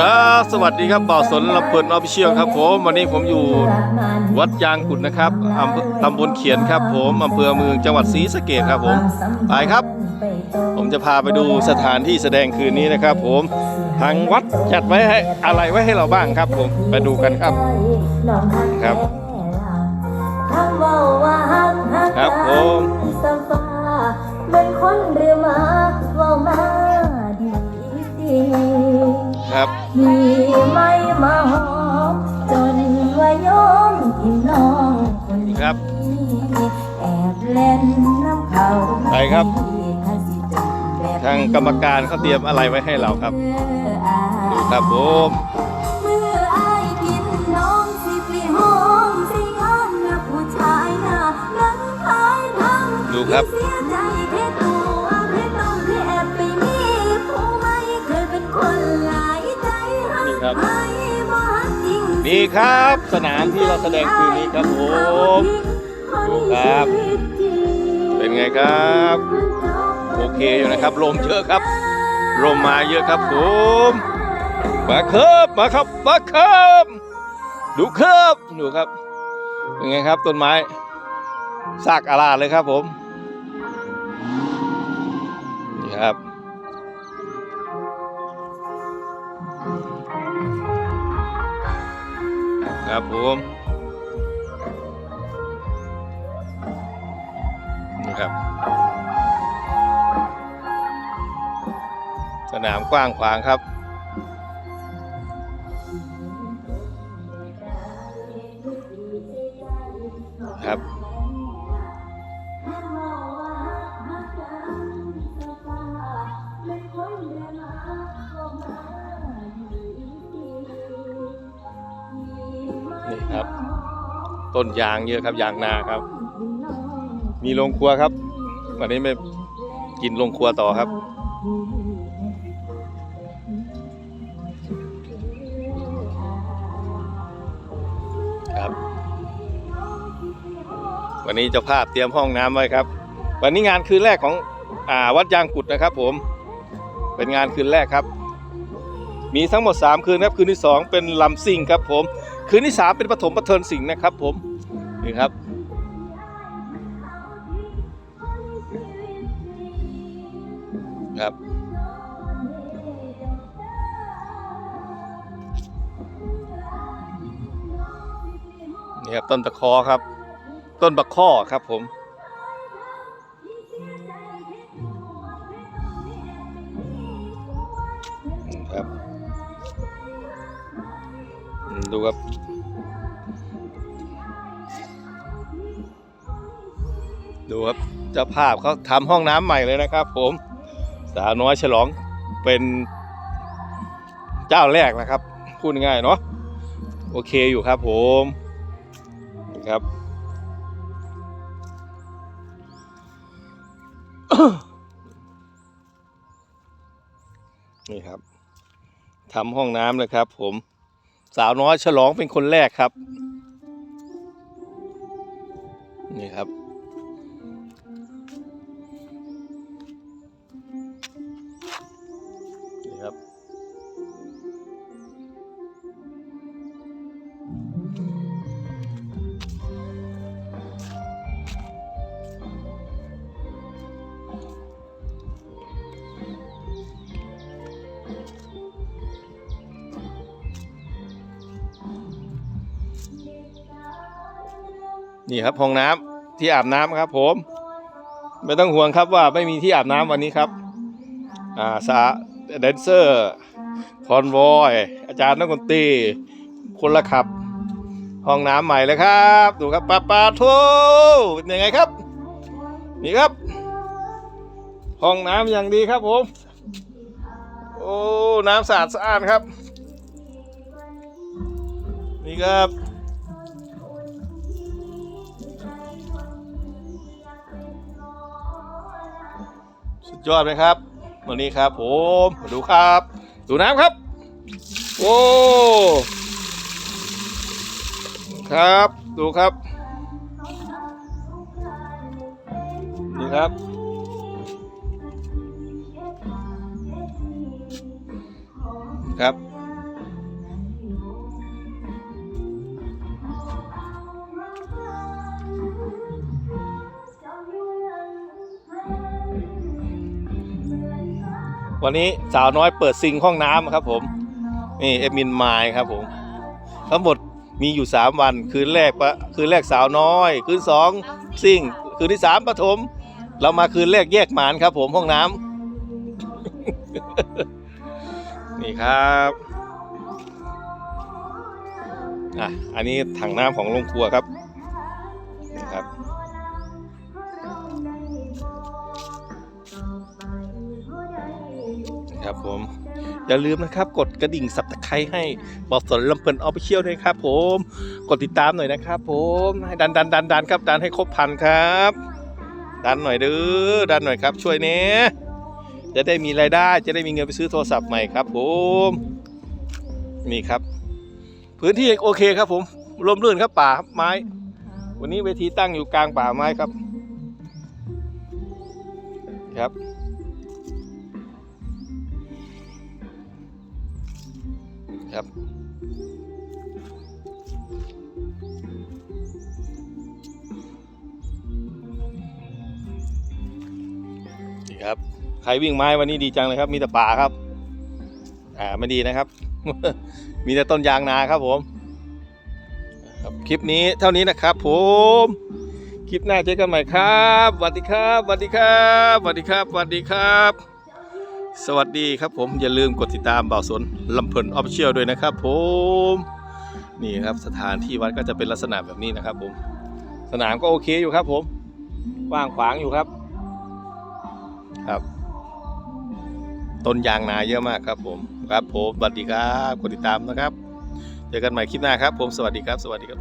ครับสวัสดีครับบ่าวสนลำเพลินออฟฟิเชียลครับผมวันนี้ผมอยู่วัดยางกุดนะครับอำเภอตำบลเขียนครับ ผมอำเภอเมืองจังหวัดศรีสะเกษครับผมไปครับ ผมจะพาไปดูสถานที่แสดงคืนนี้นะครับ ผมทางวัดจัดไว้ให้อะไรไว้ให้เราบ้างครับ ผมไปดูกันครับครับครับผมเป็นคนเรือม ครับมีไม่มาหอมจนว่ายอมทิมน้องคนนี้ครับแอบเล่นน้ำเขาไปครับถ้าสิเป็นแบบทางกรรมการเขาเตรียมอะไรไว้ให้เราครับเมื่ออาดูครับผมเมื่ออ นี่ครับ สนามที่เราแสดงคืนนี้ครับผมดูครับ เป็นไงครับ โอเคอยู่นะครับ ลมเยอะครับ ลมมาเยอะครับผมมาครับมาครับมาครับดูครับดูครับ เป็นไงครับต้นไม้ซากอาลาเลยครับผม ครับผมนี่ครับ สนามกว้างขวางครับครับ ต้นยางเยอะครับยางนาครับ มีโรงครัวครับ วันนี้ไม่กินโรงครัวต่อครับ ครับ วันนี้เจ้าภาพเตรียมห้องน้ำไว้ครับ วันนี้งานคืนแรกของอ่าวัดยางกุดนะครับ ผมเป็นงานคืนแรกครับ มีทั้งหมด 3 คืนครับ คืนที่ 2 เป็นลำซิ่งครับผม คืนที่ 3 เป็นปฐมปเทินสิงห์นะครับผม นี่ครับ ครับ นี่ครับ ต้นตะคอครับ ต้นบักข้อครับผมครับ ดูครับ ดูครับเจ้าภาพเขาทำห้องน้ำใหม่เลยนะครับ ผมสาวน้อยฉลองเป็นเจ้าแรกนะครับพูดง่ายเนาะโอเคอยู่ครับผมครับนี่ครับทำห้องน้ำเลยครับ ผมสาวน้อยฉลองเป็นคนแรกครับ นี่ครับ นี่ครับห้องน้ำที่อาบน้ำครับ ผม ไม่ต้องห่วงครับว่าไม่มีที่อาบน้ำวันนี้ครับ อ่าสาแดนเซอร์คอนวอย อาจารย์นักดนตรีคนละขับ ห้องน้ำใหม่เลยครับ ดูครับปาปาโทเป็นยังไงครับ นี่ครับ ห้องน้ำอย่างดีครับผม โอ้ น้ำสะอาดสะอาดครับ นี่ครับสุดยอดไหมครับ วันนี้ครับผมมาดูครับ ดูน้ำครับ โอ้ ครับ ดูครับ นี่ครับครับ วันนี้สาวน้อยเปิดซิงห้องน้ำครับผม นี่เอมินไมล์ครับผม ทั้งหมดมีอยู่ 3 วัน คืนแรกปะคืนแรกสาวน้อย คืนสองซิงคืนที่สามปฐมเรามาคืนแรกแยกหมานครับผมห้องน้ำนี่ครับอะอันนี้ถังน้ำของโรงครัวครับนี่ครับ ครับผม อย่าลืมนะครับ กดกระดิ่งสับตะไคร้ให้บอกสนลำเพลินออฟฟิเชียลด้วยครับ ผม กดติดตามหน่อยนะครับ ผมให้ดันดันดันดันครับ ดันให้ครบพันครับ ดันหน่อยเด้อดันหน่อยครับ ช่วยเนี้ยจะได้มีรายได้จะได้มีเงินไปซื้อโทรศัพท์ใหม่ครับ ผมนี่ครับ พื้นที่โอเคครับ ผมร่มรื่นครับป่าไม้ วันนี้เวทีตั้งอยู่กลางป่าไม้ครับครับ ครับนี่ครับ ใครวิ่งไม้วันนี้ดีจังเลยครับ มีแต่ป่าครับ อ่าไม่ดีนะครับ มีแต่ต้นยางนาครับผมครับคลิปนี้เท่านี้นะครับผมคลิปหน้าเจอกันใหม่ครับสวัสดีครับสวัสดีครับสวัสดีครับสวัสดีครับ สวัสดีครับผมอย่าลืมกดติดตามเบาสนลำเพลินออฟเชียลด้วยนะครับผมนี่ครับสถานที่วัดก็จะเป็นลักษณะแบบนี้นะครับผมสนามก็โอเคอยู่ครับผมกว้างขวางอยู่ครับ ครับ ต้นยางนาเยอะมากครับผมครับผมสวัสดีครับกดติดตามนะครับ เจอกันใหม่คลิปหน้าครับผมสวัสดีครับ สวัสดีครับ